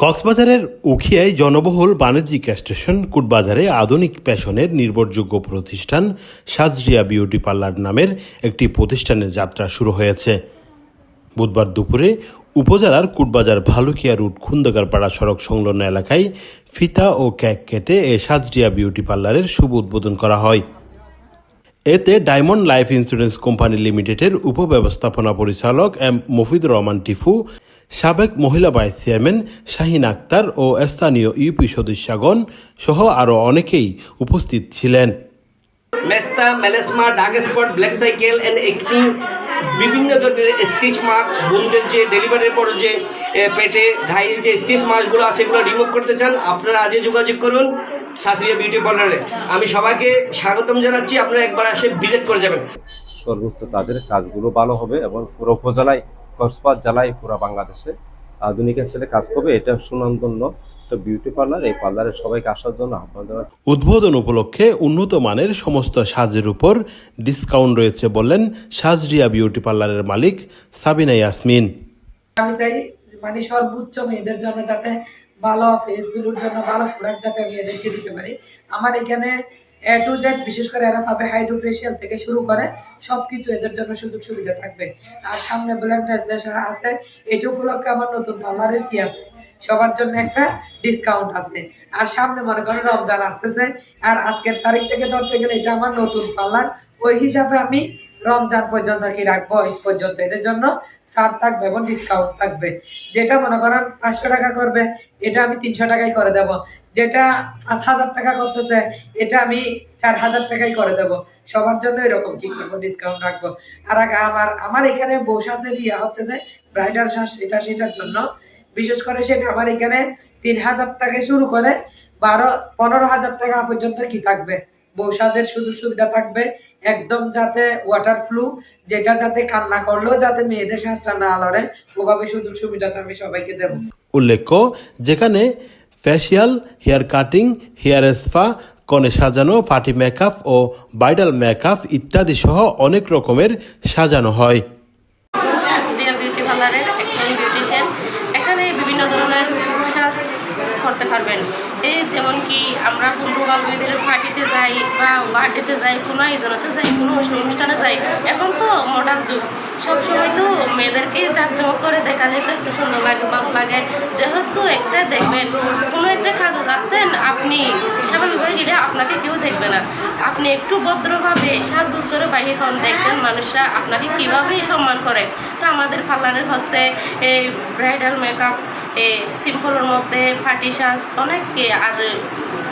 কক্সবাজারের উখিয়ায় জনবহুল বাণিজ্যিক স্টেশন কুটবাজারে আধুনিক ফ্যাশনের নির্ভরযোগ্য প্রতিষ্ঠান সাজরিয়া বিউটি পার্লার নামের একটি প্রতিষ্ঠানের যাত্রা শুরু হয়েছে। বুধবার দুপুরে উপজেলার কুটবাজার ভালুকিয়া রুট খুন্দকারপাড়া সড়ক সংলগ্ন এলাকায় ফিতা ও ক্যাক কেটে এ সাজরিয়া বিউটি পার্লারের শুভ উদ্বোধন করা হয়। এতে ডায়মন্ড লাইফ ইন্স্যুরেন্স কোম্পানি লিমিটেডের উপব্যবস্থাপনা পরিচালক এম মফিদুর রহমান টিফু সাবেক মহিলা ভাইস চেয়ারম্যান শাহিন আক্তার ও স্থানীয় ইউপি সদস্যগণ সহ আরও অনেকেই উপস্থিত ছিলেন। মেস্তা melasma dark spot black circle and acne বিভিন্ন ধরনের স্টিচ মার্ক বোনদের যে ডেলিভারির পর যে পেটে ঘায়ে যে স্টিচ মার্কগুলো আছে সেগুলো রিমুভ করতে চান আপনারা আজই যোগাযোগ করুন শাস্ত্রীয় বিউটি পার্লারে। আমি সবাইকে স্বাগতম জানাচ্ছি আপনারা একবার এসে ভিজিট করে যাবেন। সর্বোচ্চ তাদের কাজগুলো ভালো হবে এবং পুরো উপজেলায় কক্সবাজার জেলায় পুরো বাংলাদেশে। আধুনিকের ছেলে কাজ করবে এটা সুনামধন্য বিউটি পার্লার এই পার্লারে সবাইকে আসার জন্য আহ্বান জানাচ্ছি। উদ্বোধন উপলক্ষে উন্নত মানের সমস্ত সাজের উপর ডিসকাউন্ট রয়েছে বললেন সাজরিয়া বিউটি পার্লারের মালিক সাবিনা ইয়াসমিন। আমি চাই মানে সর্বোচ্চ মেয়েদের জন্য যাতে ভালো ফেস বিলুর জন্য ভালো প্রোডাক্ট যাতে আমি দিতে পারি। আমার এখানে এ টু জেড, বিশেষ করে এরা পাবে হাইড্রোফেশিয়াল থেকে শুরু করে সবকিছু এদের জন্য সুযোগ সুবিধা থাকবে। আর সামনে আছে উপলক্ষে আমার নতুন কি আছে? সবার জন্য একটা ডিসকাউন্ট আছে। আর সামনে মনে করেন রমজান আসতেছে, আর আজকের তারিখ থেকে ধরতে গেলে এটা আমার নতুন পার্লার ওই হিসাবে আমি রমজান পর্যন্ত কি রাখব পর্যন্ত। এদের জন্য ছাড় থাকবে এবং ডিসকাউন্ট থাকবে। যেটা মনে করেন পাঁচশো টাকা করবে, এটা আমি তিনশো টাকায় করে দেব। যেটা পাঁচ হাজার টাকা করতেছে, এটা আমি চার হাজার টাকায় করে দেব। সবার জন্য এরকম কি করব ডিসকাউন্ট রাখব? আর আমার আমার এখানে বৌশাসের ইয়া হচ্ছে যে ব্রাইডাল শ্বাস এটা সেটার জন্য। বিশেষ করে সেটা আমার এখানে তিন হাজার টাকায় শুরু করে বারো, পনেরো হাজার টাকা পর্যন্ত কি থাকবে। বৌসাজের সুযোগ সুবিধা থাকবে। একদম যাতে ওয়াটার ফ্লু যেটা যাতে কান্না করলেও যাতে মেয়েদের শ্বাসটা না লড়ে ওভাবে সুযোগ সুবিধাটা আমি সবাইকে দেবো। উল্লেখ্য যেখানে facial hair cutting hair spa কনে সাজানো পার্টি মেকআপ ও ব্রাইডাল মেকআপ ইত্যাদি সহ অনেক রকমের সাজানো হয়। বিউটি পার্লারের একজন বিউটিশিয়ান এখানে বিভিন্ন ধরনের শ্বাস করতে পারবেন। এই যেমন কি আমরা বন্ধু বান্ধবীদের পার্টিতে যাই বা বার্থডেতে যাই, কোনো আয়োজনতে যাই, কোনো অনুষ্ঠানে যাই, এখন তো মডার্ন যুগ। সবসময় তো মেয়েদেরকে জাকজমক করে দেখালে তো একটু সুন্দর লাগে ভালো লাগে। যেহেতু একটা দেখবেন, কোনো একটা কাজে যাচ্ছেন আপনি, স্বাভাবিকভাবে গেলে আপনাকে কেউ দেখবে না। আপনি একটু ভদ্রভাবে সাজগুজ করে বাহির হন, দেখবেন মানুষরা আপনাকে কীভাবেই সম্মান করে। তো আমাদের পার্লারের হচ্ছে এই ব্রাইডাল মেকআপ সিম্পলের মধ্যে ফাটি সাজ অনেককে আর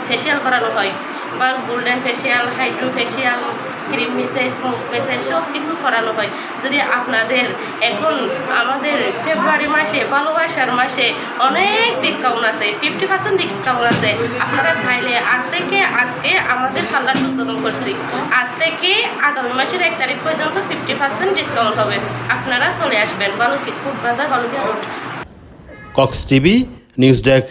ফেসিয়াল করানো হয়। বা golden facial hydro facial cream মিসে smooth মিসে সব কিছু করানো হয়। যদি আপনাদের এখন আমাদের ফেব্রুয়ারি মাসে, ভালোবাসার মাসে অনেক ডিসকাউন্ট আছে ফিফটি পার্সেন্ট ডিসকাউন্ট আছে, আপনারা চাইলে আজ থেকে আজকে আমাদের পার্লার উদ্বোধন করছি। আজ থেকে আগামী মাসের এক তারিখ পর্যন্ত ফিফটি পার্সেন্ট ডিসকাউন্ট হবে। আপনারা চলে আসবেন, বালুকি খুব বাজার Baluki road Cox TV news desk